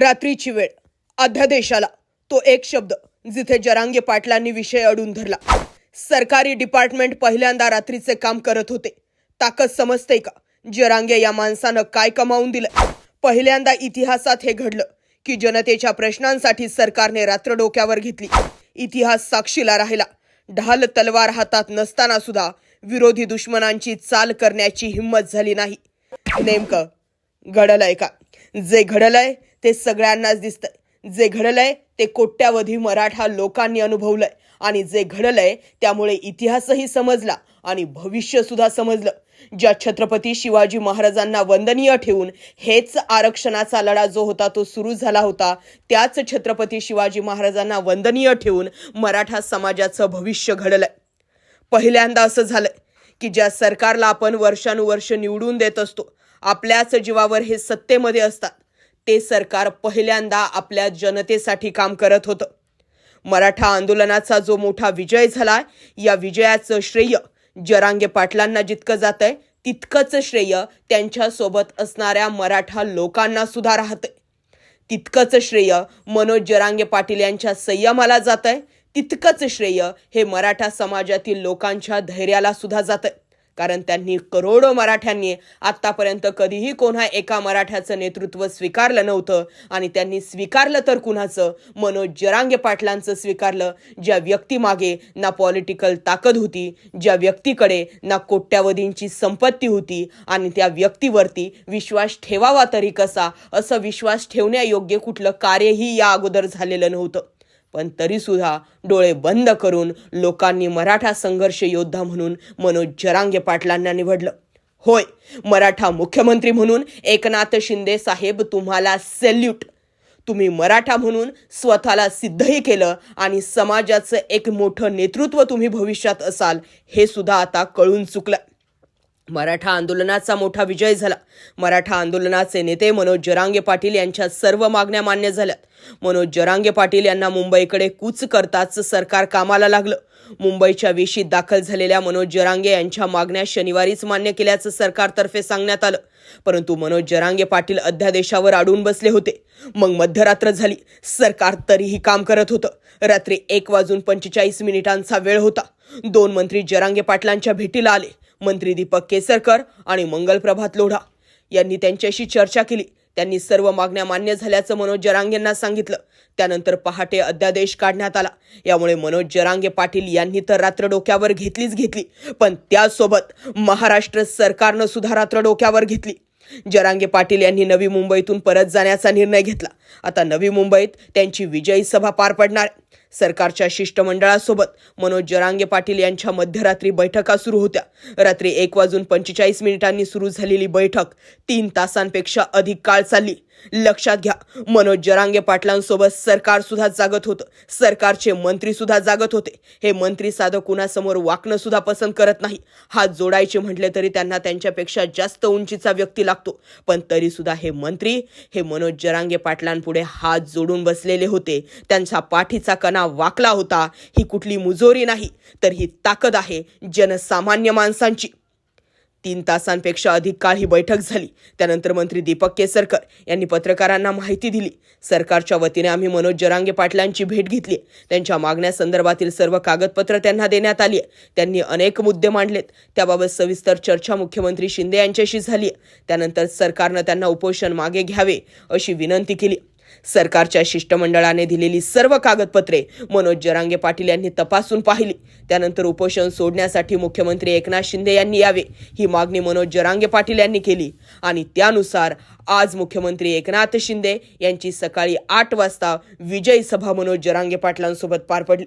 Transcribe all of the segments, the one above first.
रात्रीची वेळ. अध्यादेशाला तो एक शब्द जिथे जरांगे पाटलांनी विषय अडून धरला. सरकारी डिपार्टमेंट पहिल्यांदा रात्रीचे काम करत होते. ताकद समजते का? जरांगे या माणसानं काय कमावून दिलं? पहिल्यांदा इतिहासात हे घडलं की जनतेच्या प्रश्नांसाठी सरकारने रात्र डोक्यावर घेतली. इतिहास साक्षीला राहिला. ढाल तलवार हातात नसताना सुद्धा विरोधी दुश्मनांची चाल करण्याची हिंमत झाली नाही. नेमकं घडलंय का? जे घडलंय ते सगळ्यांनाच दिसतंय. जे घडलंय ते कोट्यावधी मराठा लोकांनी अनुभवलंय. आणि जे घडलंय त्यामुळे इतिहासही समजला आणि भविष्य सुद्धा समजलं. ज्या छत्रपती शिवाजी महाराजांना वंदनीय ठेवून हेच आरक्षणाचा लढा जो होता तो सुरू झाला होता त्याच छत्रपती शिवाजी महाराजांना वंदनीय ठेवून मराठा समाजाचं भविष्य घडलंय. पहिल्यांदा असं झालंय की ज्या सरकारला आपण वर्षानुवर्ष निवडून देत असतो आपल्याच जीवावर हे सत्तेमध्ये असतात. ते सरकार पहिल्यांदा आपल्या जनतेसाठी काम करत होतं. मराठा आंदोलनाचा जो मोठा विजय झाला या विजयाचं श्रेय जरांगे पाटलांना जितकं जात आहे तितकंच श्रेय त्यांच्यासोबत असणाऱ्या मराठा लोकांना सुद्धा राहतंय. तितकंच श्रेय मनोज जरांगे पाटील यांच्या संयमाला जात आहे तितकंच श्रेय हे मराठा समाजातील लोकांच्या धैर्याला सुद्धा जात आहे कारण त्यांनी करोडो मराठ्यांनी आतापर्यंत कधीही कोणा एका मराठ्याचं नेतृत्व स्वीकारलं नव्हतं. आणि त्यांनी स्वीकारलं तर कुणाचं? मनोज जरांगे पाटलांचं स्वीकारलं ज्या व्यक्तीमागे ना पॉलिटिकल ताकद होती ज्या व्यक्तीकडे ना कोट्यावधींची संपत्ती होती आणि त्या व्यक्तीवरती विश्वास ठेवावा तरी कसा? असं विश्वास ठेवण्यायोग्य कुठलं कार्यही या अगोदर झालेलं नव्हतं. पण तरीसुद्धा डोळे बंद करून लोकांनी मराठा संघर्ष योद्धा म्हणून मनोज जरांगे पाटलांना निवडलं. होय मराठा मुख्यमंत्री म्हणून एकनाथ शिंदे साहेब तुम्हाला सेल्यूट तुम्ही मराठा म्हणून स्वतःला सिद्धही केलं आणि समाजाचं एक मोठं नेतृत्व तुम्ही भविष्यात असाल हे सुद्धा आता कळून चुकलं. मराठा आंदोलनाचा मोठा विजय झाला. मराठा आंदोलनाचे नेते मनोज जरांगे पाटील यांच्या सर्व मागण्या मान्य झाल्यात. मनोज जरांगे पाटील यांना मुंबईकडे कूच करताच सरकार कामाला लागलं. मुंबईच्या वेशीत दाखल झालेल्या मनोज जरांगे यांच्या मागण्या शनिवारीच मान्य केल्याचं सरकारतर्फे सांगण्यात आलं. परंतु मनोज जरांगे पाटील अध्यादेशावर अडून बसले होते. मग मध्यरात्र झाली. सरकार तरीही काम करत होतं. रात्री एक वाजून पंचेचाळीस मिनिटांचा वेळ होता. दोन मंत्री जरांगे पाटलांच्या भेटीला आले. मंत्री दीपक केसरकर आणि मंगलप्रभात लोढा. यांनी त्यांच्याशी चर्चा केली. त्यांनी सर्व मागण्या मान्य झाल्याचं मनोज जरांगेंना सांगितलं. त्यानंतर पहाटे अध्यादेश काढण्यात आला. यामुळे मनोज जरांगे पाटील यांनी तर रात्र डोक्यावर घेतलीच घेतली. पण त्यासोबत महाराष्ट्र सरकारनं सुद्धा रात्र डोक्यावर घेतली. जरांगे पाटील यांनी नवी मुंबईतून परत जाण्याचा निर्णय घेतला. आता नवी मुंबईत त्यांची विजयी सभा पार पडणार आहे. सरकारच्या शिष्टमंडळासोबत मनोज जरांगे पाटील यांच्या मध्यरात्री बैठका सुरू होत्या. रात्री एक वाजून पंचेचाळीस मिनिटांनी सुरू झालेली बैठक तीन तासांपेक्षा अधिक काळ चालली. लक्षात घ्या मनोज जरांगे पाटलांसोबत सरकार सुद्धा जागत होतं. सरकारचे मंत्री सुद्धा जागत होते. हे मंत्री साधं कुणासमोर वाकणं सुद्धा पसंत करत नाही. हात जोडायचे म्हटले तरी त्यांना त्यांच्यापेक्षा जास्त उंचीचा व्यक्ती लागतो. पण तरी सुद्धा हे मंत्री हे मनोज जरांगे पाटलांपुढे हात जोडून बसलेले होते. त्यांचा पाठीचा कणा वाकला होता ही कुठली मुजोरी नाही तर ही ताकद आहे जनसामान्य माणसांची तीन तासांपेक्षा अधिक काळ ही बैठक झाली त्यानंतर मंत्री दीपक केसरकर यांनी पत्रकारांना माहिती दिली सरकारच्या वतीने आम्ही मनोज जरांगे पाटलांची भेट घेतली त्यांच्या मागण्यासंदर्भातील सर्व कागदपत्र त्यांना देण्यात आली त्यांनी अनेक मुद्दे मांडलेत त्याबाबत सविस्तर चर्चा मुख्यमंत्री शिंदे यांच्याशी झाली त्यानंतर सरकारनं त्यांना उपोषण मागे घ्यावे अशी विनंती केली सरकारच्या शिष्टमंडळाने दिलेली सर्व कागदपत्रे मनोज जरांगे पाटील यांनी तपासून पाहिली. त्यानंतर उपोषण सोडण्यासाठी मुख्यमंत्री एकनाथ शिंदे यांनी यावे ही मागणी मनोज जरांगे पाटील यांनी केली. आणि त्यानुसार आज मुख्यमंत्री एकनाथ शिंदे यांची सकाळी आठ वाजता विजयी सभा मनोज जरांगे पाटलांसोबत पार पडली.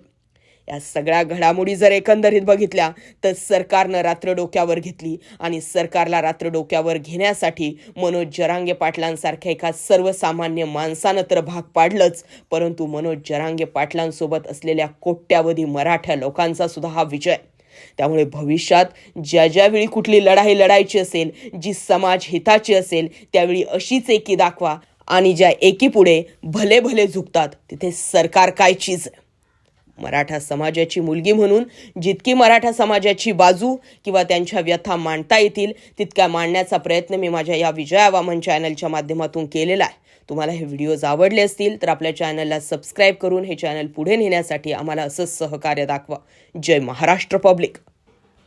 या सगळ्या घडामोडी जर एकंदरीत बघितल्या तर सरकारनं रात्र डोक्यावर घेतली. आणि सरकारला रात्र डोक्यावर घेण्यासाठी मनोज जरांगे पाटलांसारख्या एका सर्वसामान्य माणसानं तर भाग पाडलंच. परंतु मनोज जरांगे पाटलांसोबत असलेल्या कोट्यावधी मराठा लोकांचा सुद्धा हा विजय. त्यामुळे भविष्यात ज्या ज्यावेळी कुठली लढाई लढायची असेल जी समाज हिताची असेल त्यावेळी अशीच एकी दाखवा. आणि ज्या एकीपुढे भले भले झुकतात तिथे सरकार काय चीज आहे मराठा समाजाची मुलगी म्हणून जितकी मराठा समाजाची बाजू किंवा त्यांच्या व्यथा मांडता येतील तितक्या मांडण्याचा प्रयत्न मी माझ्या या विजय वामन चॅनलच्या माध्यमातून केलेला आहे. तुम्हाला हे व्हिडिओज आवडले असतील तर आपल्या चॅनलला सबस्क्राईब करून हे चॅनल पुढे नेण्यासाठी आम्हाला असंच सहकार्य दाखवा. जय महाराष्ट्र पब्लिक.